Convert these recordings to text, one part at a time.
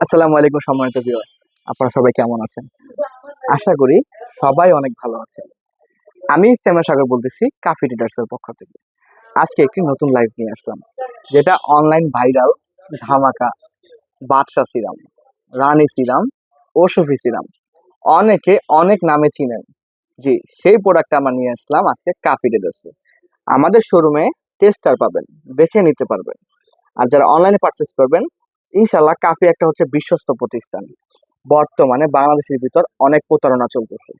আসসালামু আলাইকুম সম্মানিত ভিউয়ার্স আপনারা সবাই কেমন আছেন? আশা করি সবাই অনেক ভালো আছেন। আমি চেমা সাগর বলতেছি কাফি ট্রেডার্সের পক্ষ থেকে। আজকে একটি নতুন লাইভ নিয়ে আসলাম, যেটা অনলাইন ভাইরাল ধামাকা Badsha serum, Rani serum, Osufi serum. অনেকে অনেক নামে চিনেন। জি, সেই প্রোডাক্টটা আমরা নিয়ে আসলাম আজকে কাফি ট্রেডার্সে আমাদের শোরুমে টেস্টার পাবেন, দেখে নিতে পারবেন। আর যারা অনলাইনে পারচেস করবেন ইনশাল্লাহ কাফি একটা হচ্ছে বিশ্বস্ত প্রতিষ্ঠান। বর্তমানে বাংলাদেশের ভিতর অনেক প্রতারণা চলতেছে,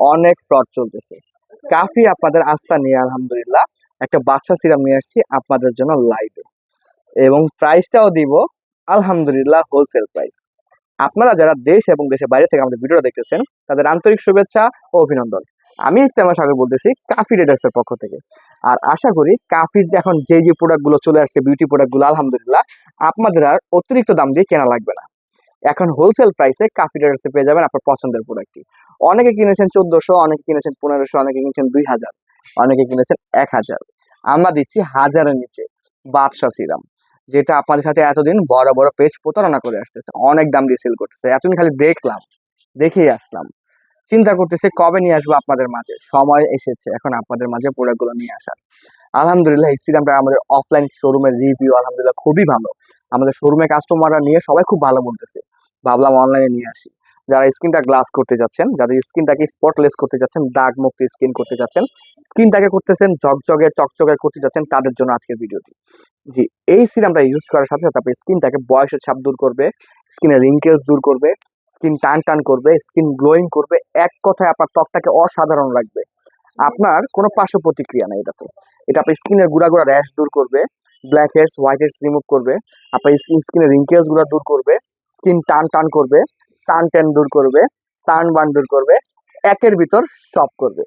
অনেক ফ্রড চলতেছে। কাফি আপনাদের আস্থা নিয়ে আলহামদুলিল্লাহ একটা বাচ্চা সিরাম নিয়ে আসছি আপনাদের জন্য লাইভে এবং প্রাইসটাও দিব, আলহামদুলিল্লাহ হোলসেল প্রাইস আপনারা যারা দেশ এবং দেশের বাইরে থেকে আমাদের ভিডিওটা দেখতেছেন, তাদের আন্তরিক শুভেচ্ছা ও অভিনন্দন। আমি ইফতেমা সাগর বলতেছি কাফি রেডার্সের পক্ষ থেকে। আর আশা করি কাফির এখন যে যে প্রোডাক্টগুলো চলে আসছে বিউটি প্রোডাক্টগুলো আলহামদুলিল্লাহ, আপনাদের আর অতিরিক্ত দাম দিয়ে কেনা লাগবে না। এখন হোলসেল প্রাইসে কাফি রেডার্সে পেয়ে যাবেন আপনার পছন্দের প্রোডাক্টটি অনেকে কিনেছেন চোদ্দশো, অনেকে কিনেছেন পনেরোশো, অনেকে কিনেছেন দুই হাজার অনেকে কিনেছেন এক হাজার আমরা দিচ্ছি হাজারের নিচে বাদশা সিরাম, যেটা আপনাদের সাথে এতদিন বড় বড় পেজ প্রতারণা করে আসতেছে, অনেক দাম দিয়ে সেল করতেছে। এতদিন খালি দেখলাম, দেখেই আসলাম। চিন্তা করতেছে, কবে নিয়ে আসব আপনাদের মাঝে? সময় এসেছে, এখন আপনাদের মাঝে প্রোডাক্টগুলো নিয়ে আসার। আলহামদুলিল্লাহ, এই আমাদের অফলাইন শোরুমের রিভিউ আলহামদুলিল্লাহ, খুবই ভালো। আমাদের শোরুমে কাস্টমাররা নিয়ে সবাই খুব ভালো বলতেছে। ভাবলাম অনলাইনে নিয়ে আসি। যারা স্কিনটা গ্লাস করতে যাচ্ছেন, যাদের স্কিনটাকে স্পটলেস করতে যাচ্ছেন দাগ মুক্ত স্কিন করতে যাচ্ছেন, স্কিনটাকে করতেছেন, ঝকঝকে, চকচকে করতে যাচ্ছেন, তাদের জন্য আজকের ভিডিওটি। জি, এই সিরামটা ইউজ করার সাথে সাথে আপনার স্কিনটাকে বয়সের ছাপ দূর করবে স্কিনের রিঙ্কেলস দূর করবে স্কিন টান টান করবে, স্কিন গ্লোয়িং করবে, এক কথায় আপনার ত্বকটাকে অসাধারণ লাগবে। আপনার কোনো পার্শ্ব প্রতিক্রিয়া নেই এটাতে। এটা আপনার স্কিনের গুড়া গুড়া র্যাশ দূর করবে black heads white heads remove করবে, আপনার স্কিনের রিঙ্কেলসগুলো দূর করবে, স্কিন টান টান করবে সান ট্যান দূর করবে সান বান দূর করবে, একের ভিতর সব করবে।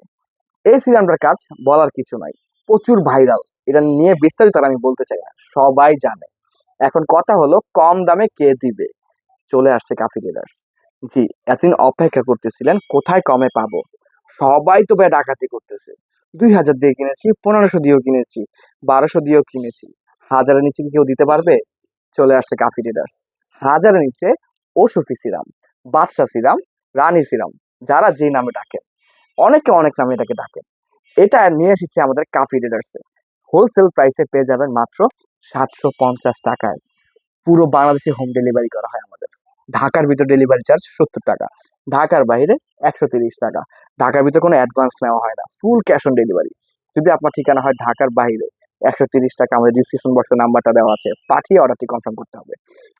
এই সিরামটার কাজ বলার কিছু নাই। প্রচুর ভাইরাল এটা নিয়ে বিস্তারিত আমি বলতে চাই না। সবাই জানে। এখন কথা হলো, কম দামে কে দিবে? চলে আসছে কাফি ডিলার্স জি, এতদিন অপেক্ষা করতেছিলেন, কোথায় কমে পাবো? সবাই তো ভাই ডাকাতি করতেছে। দুই হাজার দিয়ে কিনেছি, পনেরোশো দিয়েও কিনেছি, বারোশো দিয়েও কিনেছি। হাজারের নিচে কি কেউ দিতে পারবে? চলে আসছে কাফি ডিলার্স হাজারের নিচে Osufi serum, Badshah serum, Rani serum, যারা যে নামে ডাকেন অনেকে অনেক নামে এটাকে ডাকেন এটা নিয়ে এসেছে আমাদের কাফি ডিলার্সে হোলসেল প্রাইসে পেয়ে যাবেন মাত্র সাতশো পঞ্চাশ টাকায়। পুরো বাংলাদেশে হোম ডেলিভারি করা হয় আমাদের। ঢাকার ভিতর ডেলিভারি চার্জ সত্তর টাকা, ঢাকার বাইরে একশো তিরিশ টাকা। ঢাকার ভিতরে কোনো অ্যাডভান্স নেওয়া হয় না ফুল ক্যাশ অন ডেলিভারি যদি আপনার ঠিকানা হয় ঢাকার বাইরে, একশো তিরিশ টাকা, আমাদের ডিসক্রিপশন বক্সের নাম্বারটা দেওয়া আছে, পাঠিয়ে অর্ডারটি কনফার্ম করতে হবে।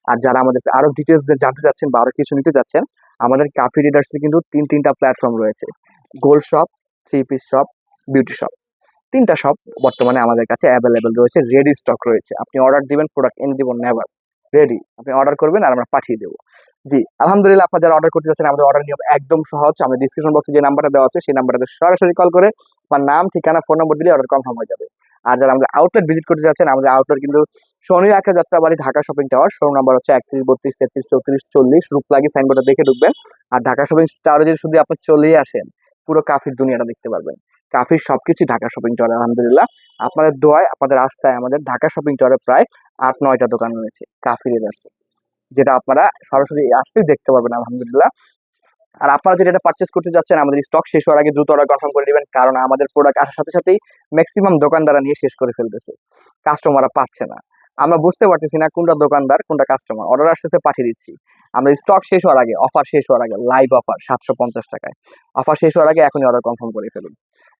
আর যারা আমাদের আরও ডিটেলস জানতে চাচ্ছেন বা আরও কিছু নিতে চাচ্ছেন, আমাদের কাফি রিডার্সে কিন্তু তিন, তিনটা প্ল্যাটফর্ম রয়েছে। Gold shop three piece shop beauty shop তিনটা শপ বর্তমানে আমাদের কাছে অ্যাভেলেবেল রয়েছে রেডি স্টক রয়েছে। আপনি অর্ডার দিবেন প্রোডাক্ট এনে দিব নেভার রেডি আপনি অর্ডার করবেন আর আমরা পাঠিয়ে দেবো। জি, আলহামদুলিল্লাহ আপনার যারা অর্ডার করতে চাচ্ছেন, আমাদের অর্ডার নিয়ম একদম সহজ। আমাদের ডিসক্রিপশন বক্সে যে নাম্বারটা দেওয়া আছে, সেই নাম্বারটাতে সরাসরি কল করে আপনার নাম, ঠিকানা ফোন নম্বর দিলে অর্ডার কনফার্ম হয়ে যাবে। আর যারা আমাদের আউটলেট ভিজিট করতে যাচ্ছেন আমাদের আউটলেট কিন্তু Shani Akhra Jatrabari, Dhaka shopping tower showroom number হচ্ছে একত্রিশ, বত্রিশ, তেত্রিশ, চৌত্রিশ, চল্লিশ, রূপলাগি সাইনবোর্ডে দেখে ঢুকবেন। আর ঢাকা শপিং টাওয়ারে যদি শুধু আপনি চলেই আসেন, পুরো কাফির দুনিয়াটা দেখতে পারবেন। কাফির সবকিছু ঢাকা শপিং টাওয়ারে আলহামদুলিল্লাহ। আপনাদের দোয়ায়, আপনাদের আস্থায় আমাদের ঢাকা শপিং টাওয়ারে প্রায় আট, নয়টা দোকান রয়েছে কাফির এদার্সে যেটা আপনারা সরাসরি আসতেই দেখতে পারবেন, আলহামদুলিল্লাহ। আর আপনারা যেটা এটা পারচেস করতে যাচ্ছেন, আমাদের স্টক শেষ হওয়ার আগে দ্রুত অর্ডার কনফার্ম করে নেবেন, কারণ আমাদের প্রোডাক্ট আসার সাথে সাথেই ম্যাক্সিমাম দোকানদাররা নিয়ে শেষ করে ফেলতেছে। কাস্টমাররা পাচ্ছে না। আমরা বুঝতে পারতেছি না কোনটা দোকানদার, কোনটা কাস্টমার অর্ডার আসতেছে, পাঠিয়ে দিচ্ছি। আমরা স্টক শেষ হওয়ার আগে অফার শেষ হওয়ার আগে লাইভ অফার সাতশো পঞ্চাশ টাকায়। অফার শেষ হওয়ার আগে এখনই অর্ডার কনফার্ম করে ফেলুন।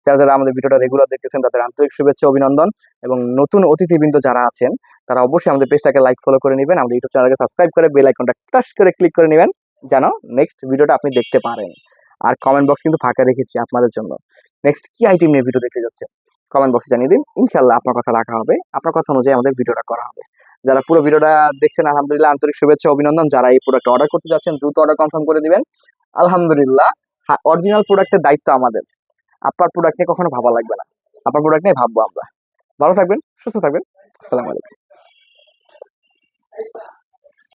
যারা যারা আমাদের ভিডিওটা রেগুলার দেখতেছেন, তাদের আন্তরিক শুভেচ্ছা, অভিনন্দন এবং নতুন অতিথিবৃন্দ যারা আছেন, তারা অবশ্যই আমাদের পেজটাকে লাইক ফলো করে নেবেন, আমাদের ইউটিউব চ্যানেলকে সাবস্ক্রাইব করে বেল আইকনটা টাচ করে ক্লিক করে নেবেন, যেন নেক্সট ভিডিওটা আপনি দেখতে পারেন। আর কমেন্ট বক্স কিন্তু ফাঁকা রেখেছি আপনাদের জন্য। নেক্সট কি আইটেম নিয়ে ভিডিও দেখতে যাচ্ছে কমেন্ট বক্সে জানিয়ে দিন ইনশাল্লাহ আপনার কথা রাখা হবে, আপনার কথা অনুযায়ী আমাদের ভিডিওটা করা হবে। যারা পুরো ভিডিওটা দেখছেন, আলহামদুলিল্লাহ, আন্তরিক শুভেচ্ছা, অভিনন্দন। যারা এই প্রোডাক্ট অর্ডার করতে যাচ্ছেন, দ্রুত অর্ডার কনফার্ম করে দিবেন। আলহামদুলিল্লাহ অরিজিনাল প্রোডাক্টের দায়িত্ব আমাদের। আপনার প্রোডাক্ট নিয়ে কখনো ভাবা লাগবে না। আপনার প্রোডাক্ট নিয়ে ভাববো আমরা। ভালো থাকবেন, সুস্থ থাকবেন। আসসালামু আলাইকুম।